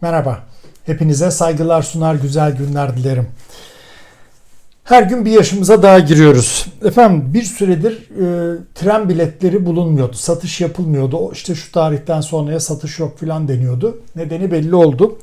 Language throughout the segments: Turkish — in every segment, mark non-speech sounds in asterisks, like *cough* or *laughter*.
Merhaba. Hepinize saygılar sunar, güzel günler dilerim. Her gün bir yaşımıza daha giriyoruz. Efendim bir süredir e, tren biletleri bulunmuyordu. Satış yapılmıyordu. İşte şu tarihten sonraya satış yok falan deniyordu. Nedeni belli oldu.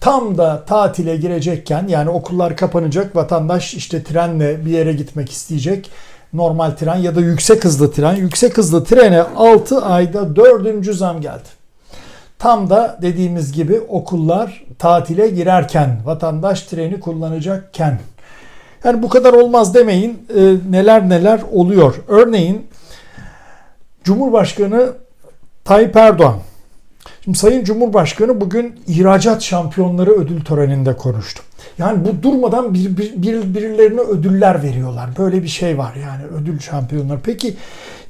Tam da tatile girecekken yani okullar kapanacak vatandaş işte trenle bir yere gitmek isteyecek. Normal tren ya da yüksek hızlı tren. Yüksek hızlı trene 6 ayda 4. zam geldi. Tam da dediğimiz gibi okullar tatile girerken, vatandaş treni kullanacakken. Yani bu kadar olmaz demeyin. E, neler neler oluyor. Örneğin Cumhurbaşkanı Tayyip Erdoğan. Şimdi Sayın Cumhurbaşkanı bugün ihracat şampiyonları ödül töreninde konuştu. Yani bu durmadan bir, bir, bir, birilerine ödüller veriyorlar. Böyle bir şey var yani ödül şampiyonları. Peki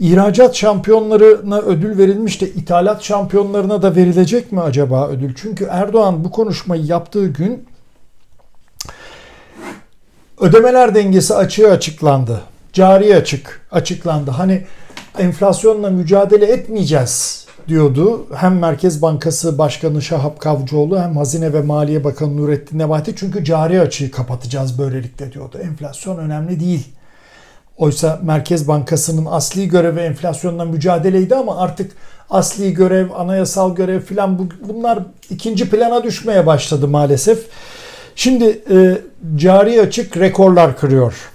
ihracat şampiyonlarına ödül verilmiş de ithalat şampiyonlarına da verilecek mi acaba ödül? Çünkü Erdoğan bu konuşmayı yaptığı gün ödemeler dengesi açığı açıklandı. Cari açık açıklandı. Hani enflasyonla mücadele etmeyeceğiz diyordu. Hem Merkez Bankası Başkanı Şahap Kavcıoğlu hem Hazine ve Maliye Bakanı Nurettin Nebati çünkü cari açığı kapatacağız böylelikle diyordu. Enflasyon önemli değil. Oysa Merkez Bankası'nın asli görevi enflasyonla mücadeleydi ama artık asli görev, anayasal görev filan bunlar ikinci plana düşmeye başladı maalesef. Şimdi e, cari açık rekorlar kırıyor.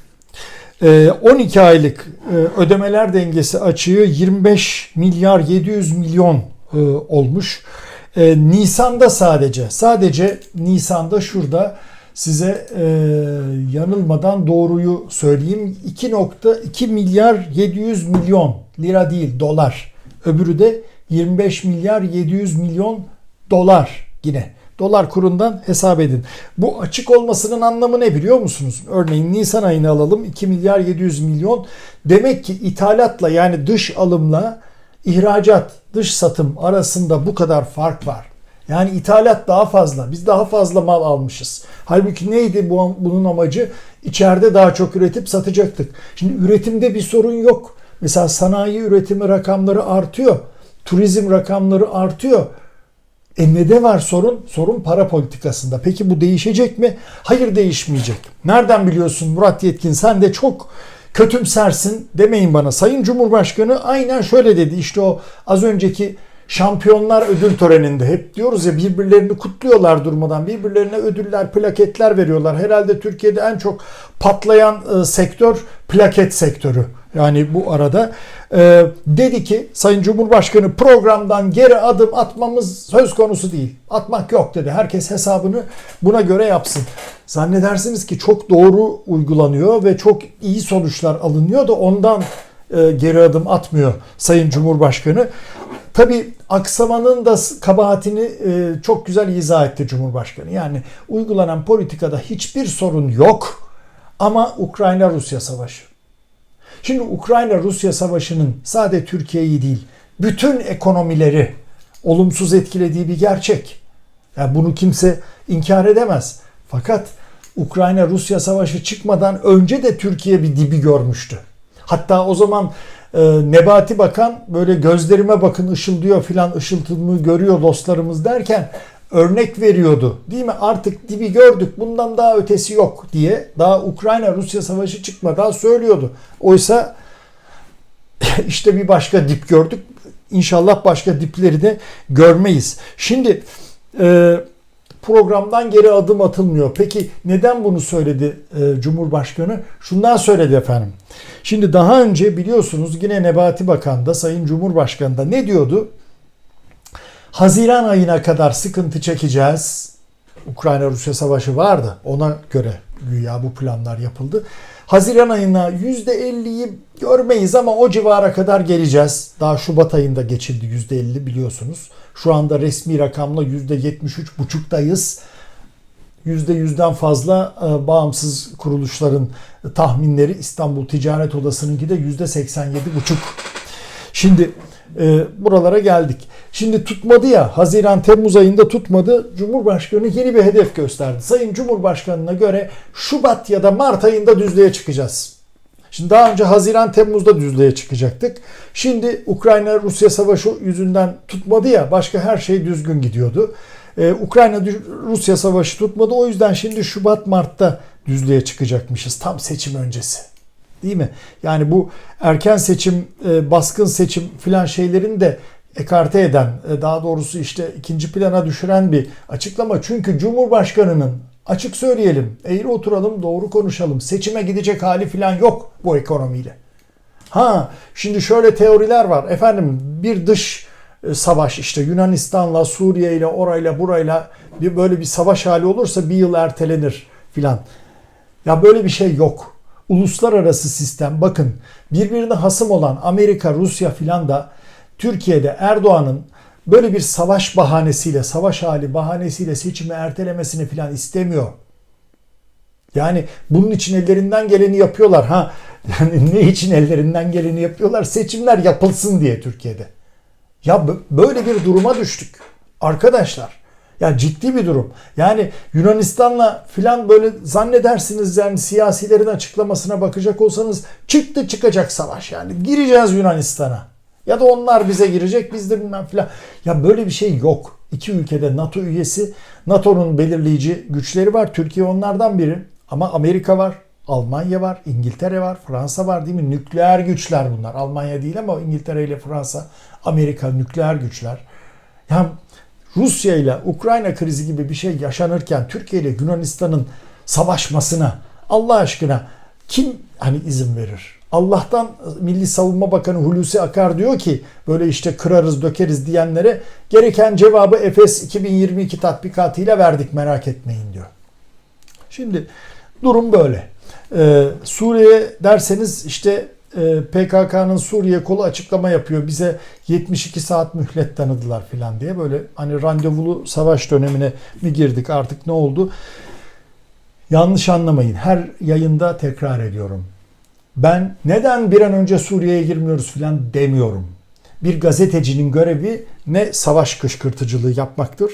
12 aylık e, ödemeler dengesi açığı 25 milyar 700 milyon e, olmuş. E, Nisan'da sadece sadece Nisan'da şurada size yanılmadan doğruyu söyleyeyim 2.2 milyar 700 milyon lira değil dolar. Öbürü de 25 milyar 700 milyon dolar yine dolar kurundan hesap edin. Bu açık olmasının anlamı ne biliyor musunuz? Örneğin Nisan ayını alalım 2 milyar 700 milyon. Demek ki ithalatla yani dış alımla ihracat, dış satım arasında bu kadar fark var. Yani ithalat daha fazla. Biz daha fazla mal almışız. Halbuki neydi bu, bunun amacı? İçeride daha çok üretip satacaktık. Şimdi üretimde bir sorun yok. Mesela sanayi üretimi rakamları artıyor. Turizm rakamları artıyor. E ne var sorun? Sorun para politikasında. Peki bu değişecek mi? Hayır değişmeyecek. Nereden biliyorsun Murat Yetkin sen de çok kötümsersin demeyin bana. Sayın Cumhurbaşkanı aynen şöyle dedi. İşte o az önceki şampiyonlar ödül töreninde hep diyoruz ya birbirlerini kutluyorlar durmadan. Birbirlerine ödüller, plaketler veriyorlar. Herhalde Türkiye'de en çok patlayan e, sektör plaket sektörü. Yani bu arada e, dedi ki Sayın Cumhurbaşkanı programdan geri adım atmamız söz konusu değil. Atmak yok dedi. Herkes hesabını buna göre yapsın. Zannedersiniz ki çok doğru uygulanıyor ve çok iyi sonuçlar alınıyor da ondan e, geri adım atmıyor Sayın Cumhurbaşkanı. Tabi aksamanın da kabahatini e, çok güzel izah etti Cumhurbaşkanı. Yani uygulanan politikada hiçbir sorun yok ama Ukrayna-Rusya savaşı. Şimdi Ukrayna-Rusya savaşının sadece Türkiye'yi değil, bütün ekonomileri olumsuz etkilediği bir gerçek. Yani bunu kimse inkar edemez. Fakat Ukrayna-Rusya savaşı çıkmadan önce de Türkiye bir dibi görmüştü. Hatta o zaman e, Nebati Bakan böyle gözlerime bakın ışıldıyor filan ışıltımı görüyor dostlarımız derken örnek veriyordu. Değil mi? Artık dibi gördük. Bundan daha ötesi yok diye daha Ukrayna Rusya savaşı çıkmadan söylüyordu. Oysa *laughs* işte bir başka dip gördük. İnşallah başka dipleri de görmeyiz. Şimdi e, programdan geri adım atılmıyor. Peki neden bunu söyledi e, Cumhurbaşkanı? Şundan söyledi efendim. Şimdi daha önce biliyorsunuz yine Nebati Bakan da Sayın Cumhurbaşkanı da ne diyordu? Haziran ayına kadar sıkıntı çekeceğiz. Ukrayna-Rusya savaşı vardı. Ona göre güya bu planlar yapıldı. Haziran ayına %50'yi görmeyiz ama o civara kadar geleceğiz. Daha Şubat ayında geçildi %50 biliyorsunuz. Şu anda resmi rakamla %73,5'dayız. %100'den fazla e, bağımsız kuruluşların tahminleri İstanbul Ticaret Odası'nınki de %87,5. Şimdi e, buralara geldik. Şimdi tutmadı ya Haziran Temmuz ayında tutmadı. Cumhurbaşkanı yeni bir hedef gösterdi. Sayın Cumhurbaşkanı'na göre Şubat ya da Mart ayında düzlüğe çıkacağız. Şimdi daha önce Haziran Temmuz'da düzlüğe çıkacaktık. Şimdi Ukrayna Rusya savaşı yüzünden tutmadı ya başka her şey düzgün gidiyordu. Ee, Ukrayna Rusya savaşı tutmadı. O yüzden şimdi Şubat Mart'ta düzlüğe çıkacakmışız. Tam seçim öncesi. Değil mi? Yani bu erken seçim, e, baskın seçim filan şeylerin de ekarte eden, e, daha doğrusu işte ikinci plana düşüren bir açıklama. Çünkü Cumhurbaşkanı'nın açık söyleyelim, eğri oturalım, doğru konuşalım. Seçime gidecek hali filan yok bu ekonomiyle. Ha, şimdi şöyle teoriler var. Efendim bir dış e, savaş işte Yunanistan'la, Suriye ile, orayla, burayla bir böyle bir savaş hali olursa bir yıl ertelenir filan. Ya böyle bir şey yok. Uluslararası sistem bakın birbirine hasım olan Amerika, Rusya filan da Türkiye'de Erdoğan'ın böyle bir savaş bahanesiyle, savaş hali bahanesiyle seçimi ertelemesini filan istemiyor. Yani bunun için ellerinden geleni yapıyorlar. Ha *laughs* yani ne için ellerinden geleni yapıyorlar? Seçimler yapılsın diye Türkiye'de. Ya böyle bir duruma düştük. Arkadaşlar ya ciddi bir durum. Yani Yunanistan'la filan böyle zannedersiniz yani siyasilerin açıklamasına bakacak olsanız çıktı çıkacak savaş yani. Gireceğiz Yunanistan'a. Ya da onlar bize girecek biz de bilmem filan. Ya böyle bir şey yok. İki ülkede NATO üyesi. NATO'nun belirleyici güçleri var. Türkiye onlardan biri. Ama Amerika var. Almanya var, İngiltere var, Fransa var değil mi? Nükleer güçler bunlar. Almanya değil ama İngiltere ile Fransa, Amerika nükleer güçler. Yani Rusya ile Ukrayna krizi gibi bir şey yaşanırken Türkiye ile Yunanistan'ın savaşmasına Allah aşkına kim hani izin verir? Allah'tan Milli Savunma Bakanı Hulusi Akar diyor ki böyle işte kırarız dökeriz diyenlere gereken cevabı Efes 2022 tatbikatıyla verdik merak etmeyin diyor. Şimdi durum böyle. Ee, Suriye derseniz işte PKK'nın Suriye kolu açıklama yapıyor. Bize 72 saat mühlet tanıdılar filan diye böyle hani randevulu savaş dönemine mi girdik artık ne oldu? Yanlış anlamayın. Her yayında tekrar ediyorum. Ben neden bir an önce Suriye'ye girmiyoruz filan demiyorum. Bir gazetecinin görevi ne savaş kışkırtıcılığı yapmaktır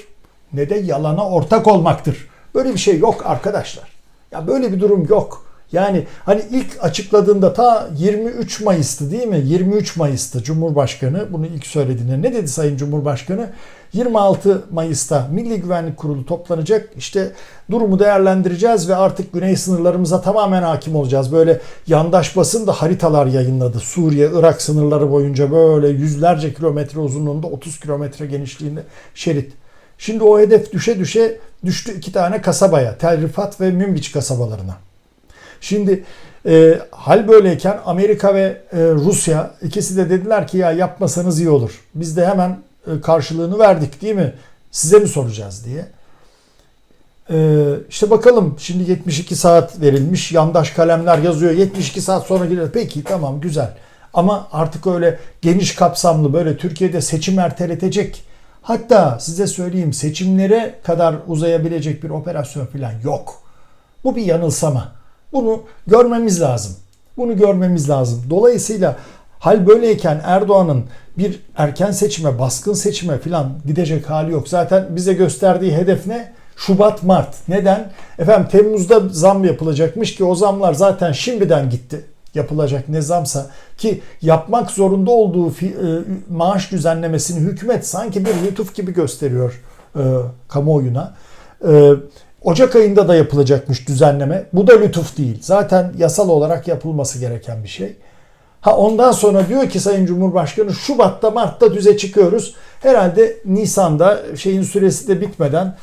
ne de yalana ortak olmaktır. Böyle bir şey yok arkadaşlar. Ya böyle bir durum yok. Yani hani ilk açıkladığında ta 23 Mayıs'tı değil mi? 23 Mayıs'ta Cumhurbaşkanı bunu ilk söylediğinde ne dedi Sayın Cumhurbaşkanı? 26 Mayıs'ta Milli Güvenlik Kurulu toplanacak. İşte durumu değerlendireceğiz ve artık güney sınırlarımıza tamamen hakim olacağız. Böyle yandaş basın da haritalar yayınladı. Suriye, Irak sınırları boyunca böyle yüzlerce kilometre uzunluğunda 30 kilometre genişliğinde şerit. Şimdi o hedef düşe düşe düştü iki tane kasabaya. Tel Rifat ve Münbiç kasabalarına. Şimdi e, hal böyleyken Amerika ve e, Rusya ikisi de dediler ki ya yapmasanız iyi olur. Biz de hemen e, karşılığını verdik değil mi? Size mi soracağız diye. E, işte bakalım şimdi 72 saat verilmiş. Yandaş kalemler yazıyor. 72 saat sonra girer. Peki tamam güzel. Ama artık öyle geniş kapsamlı böyle Türkiye'de seçim erteletecek. Hatta size söyleyeyim seçimlere kadar uzayabilecek bir operasyon falan yok. Bu bir yanılsama. Bunu görmemiz lazım. Bunu görmemiz lazım. Dolayısıyla hal böyleyken Erdoğan'ın bir erken seçime, baskın seçime falan gidecek hali yok. Zaten bize gösterdiği hedef ne? Şubat, Mart. Neden? Efendim Temmuz'da zam yapılacakmış ki o zamlar zaten şimdiden gitti. Yapılacak ne zamsa ki yapmak zorunda olduğu e, maaş düzenlemesini hükümet sanki bir lütuf gibi gösteriyor e, kamuoyuna. E, Ocak ayında da yapılacakmış düzenleme. Bu da lütuf değil. Zaten yasal olarak yapılması gereken bir şey. Ha ondan sonra diyor ki Sayın Cumhurbaşkanı Şubat'ta Mart'ta düze çıkıyoruz. Herhalde Nisan'da şeyin süresi de bitmeden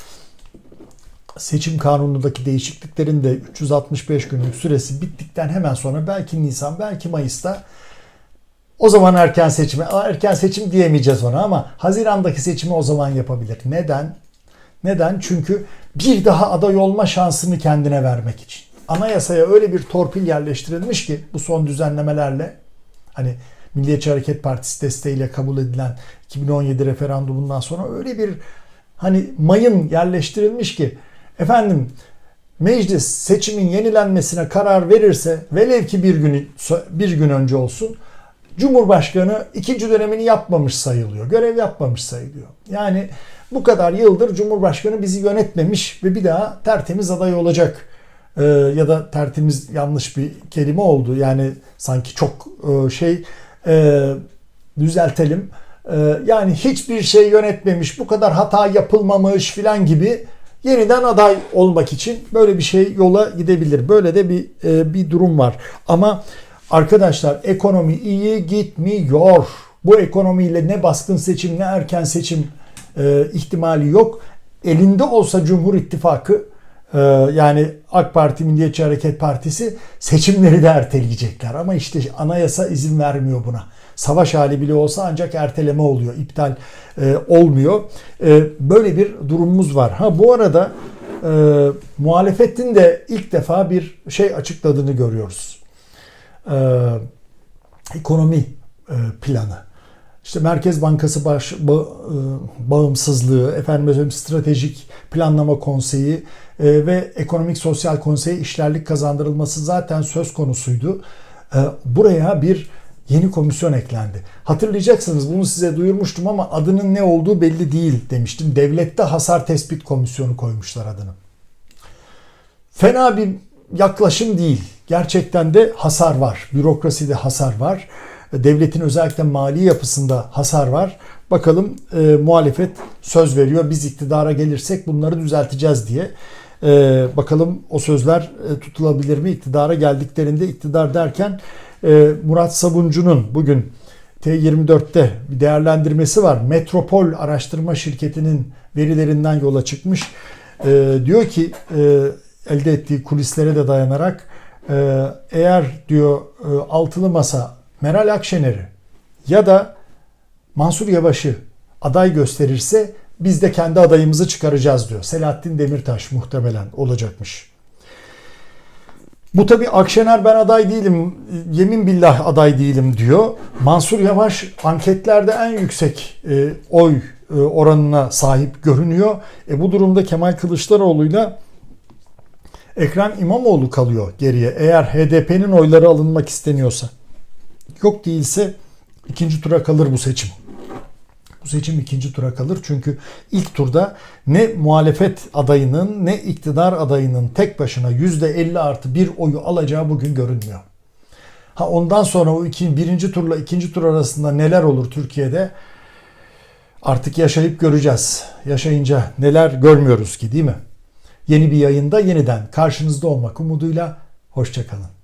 seçim kanunundaki değişikliklerin de 365 günlük süresi bittikten hemen sonra belki Nisan belki Mayıs'ta o zaman erken seçime erken seçim diyemeyeceğiz ona ama Haziran'daki seçimi o zaman yapabilir. Neden? Neden? Çünkü bir daha aday olma şansını kendine vermek için. Anayasaya öyle bir torpil yerleştirilmiş ki bu son düzenlemelerle hani Milliyetçi Hareket Partisi desteğiyle kabul edilen 2017 referandumundan sonra öyle bir hani mayın yerleştirilmiş ki efendim meclis seçimin yenilenmesine karar verirse velev ki bir gün bir gün önce olsun Cumhurbaşkanı ikinci dönemini yapmamış sayılıyor. Görev yapmamış sayılıyor. Yani bu kadar yıldır Cumhurbaşkanı bizi yönetmemiş ve bir daha tertemiz aday olacak. Ee, ya da tertemiz yanlış bir kelime oldu. Yani sanki çok e, şey e, düzeltelim. e, yani hiçbir şey yönetmemiş, bu kadar hata yapılmamış filan gibi yeniden aday olmak için böyle bir şey yola gidebilir. Böyle de bir e, bir durum var. Ama arkadaşlar ekonomi iyi gitmiyor. Bu ekonomiyle ne baskın seçim ne erken seçim e, ihtimali yok. Elinde olsa Cumhur İttifakı e, yani AK Parti Milliyetçi Hareket Partisi seçimleri de erteleyecekler. Ama işte anayasa izin vermiyor buna. Savaş hali bile olsa ancak erteleme oluyor, iptal e, olmuyor. E, böyle bir durumumuz var. Ha bu arada e, muhalefetin de ilk defa bir şey açıkladığını görüyoruz. E, ekonomi e, planı. İşte Merkez Bankası baş, ba, e, bağımsızlığı, efendim stratejik planlama konseyi e, ve ekonomik sosyal konseye işlerlik kazandırılması zaten söz konusuydu. E, buraya bir yeni komisyon eklendi. Hatırlayacaksınız bunu size duyurmuştum ama adının ne olduğu belli değil demiştim. Devlette hasar tespit komisyonu koymuşlar adını. Fena bir yaklaşım değil. Gerçekten de hasar var. Bürokraside hasar var. Devletin özellikle mali yapısında hasar var. Bakalım e, muhalefet söz veriyor. Biz iktidara gelirsek bunları düzelteceğiz diye. E, bakalım o sözler e, tutulabilir mi? İktidara geldiklerinde iktidar derken e, Murat Sabuncu'nun bugün T24'te bir değerlendirmesi var. Metropol Araştırma Şirketi'nin verilerinden yola çıkmış. E, diyor ki e, elde ettiği kulislere de dayanarak e, eğer diyor e, altılı masa Meral Akşener'i ya da Mansur Yavaş'ı aday gösterirse biz de kendi adayımızı çıkaracağız diyor. Selahattin Demirtaş muhtemelen olacakmış. Bu tabi Akşener ben aday değilim, yemin billah aday değilim diyor. Mansur Yavaş anketlerde en yüksek e, oy e, oranına sahip görünüyor. E, bu durumda Kemal Kılıçdaroğlu'yla Ekrem İmamoğlu kalıyor geriye. Eğer HDP'nin oyları alınmak isteniyorsa. Yok değilse ikinci tura kalır bu seçim. Bu seçim ikinci tura kalır çünkü ilk turda ne muhalefet adayının ne iktidar adayının tek başına %50 artı bir oyu alacağı bugün görünmüyor. Ha ondan sonra o iki, birinci turla ikinci tur arasında neler olur Türkiye'de artık yaşayıp göreceğiz. Yaşayınca neler görmüyoruz ki değil mi? Yeni bir yayında yeniden karşınızda olmak umuduyla hoşçakalın.